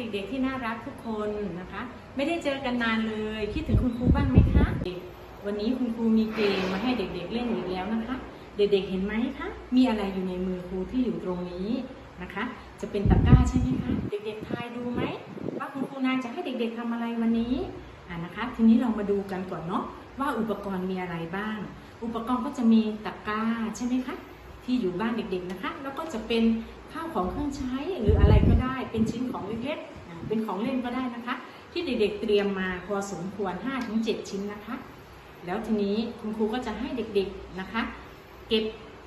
เด็กๆที่น่ารักทุกคนนะคะ ไม่ได้เจอกันนานเลย คิดถึงคุณครูบ้างไหมคะ วันนี้คุณครูมีเกมมาให้เด็กๆเล่นอีกแล้วนะคะ เด็กๆเห็นไหมคะ มีอะไรอยู่ในมือครูที่อยู่ตรงนี้นะคะ จะเป็นตะกร้าใช่ไหมคะ เด็กๆทายดูไหมว่าคุณครูนายจะให้เด็กๆทำอะไรวันนี้อ่านะคะ ทีนี้เรามาดูกันก่อนเนาะว่าอุปกรณ์มีอะไรบ้าง อุปกรณ์ก็จะมีตะกร้าใช่ไหมคะที่อยู่บ้านเด็กๆนะคะ แล้วก็จะเป็น ของเครื่องใช้หรืออะไรก็ได้เป็นชิ้นของเล็กๆเป็นของเล่นก็ได้นะคะ ที่เด็กๆเตรียมมาพอสมควร 5-7 ชิ้นนะคะ แล้วทีนี้คุณครูก็จะให้เด็กๆนะคะ เก็บ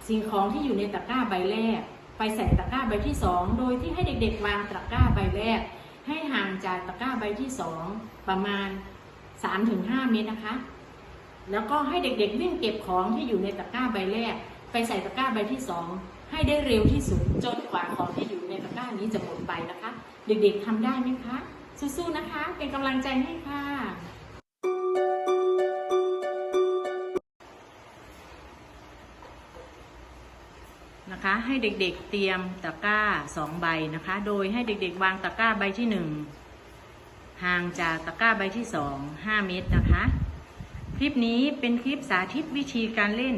สิ่งของที่อยู่ในตะกร้าใบแรก ไปใส่ตะกร้าใบที่ 2 โดยที่ให้เด็กๆวางตะกร้าใบแรก ให้ห่างจากตะกร้าใบที่ 2 ประมาณ 3-5 เมตรนะคะ แล้วก็ให้เด็กๆวิ่งเก็บของที่อยู่ในตะกร้าใบแรก ไปใส่ตะกร้าใบที่ 2 ให้ได้เร็วที่สุดจนกว่าของที่อยู่ในตะกร้านี้จะหมดไปนะคะ เด็กๆทำได้ไหมคะสู้ๆนะคะ เป็นกำลังใจให้ค่ะนะคะให้เด็กๆเตรียมตะกร้าสองใบนะคะ โดยให้เด็กๆ วางตะกร้าใบที่หนึ่งห่างจากตะกร้าใบที่สองห้าเมตรนะคะ คลิปนี้เป็นคลิปสาธิตวิธีการเล่น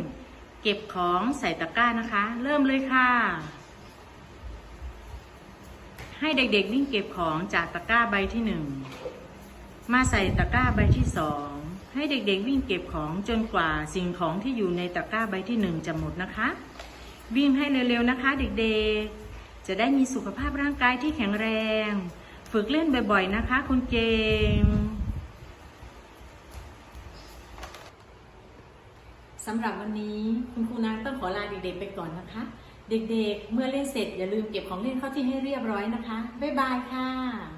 เก็บของใส่ตะกร้านะคะ เริ่มเลยค่ะ ให้เด็กๆวิ่งเก็บของจากตะกร้าใบที่หนึ่งมาใส่ตะกร้าใบที่สองให้เด็กๆวิ่งเก็บของจนกว่าสิ่งของที่อยู่ในตะกร้าใบที่หนึ่งจะหมดนะคะ วิ่งให้เร็วๆนะคะ เด็กๆ จะได้มีสุขภาพร่างกายที่แข็งแรง ฝึกเล่นบ่อยๆนะคะ คุณเก่ง สำหรับวันนี้คุณครูนางต้องขอลาเด็กๆไปก่อนนะคะ เด็กๆ เมื่อเล่นเสร็จอย่าลืมเก็บของเล่นเข้าที่ให้เรียบร้อยนะคะ บ๊ายบายค่ะ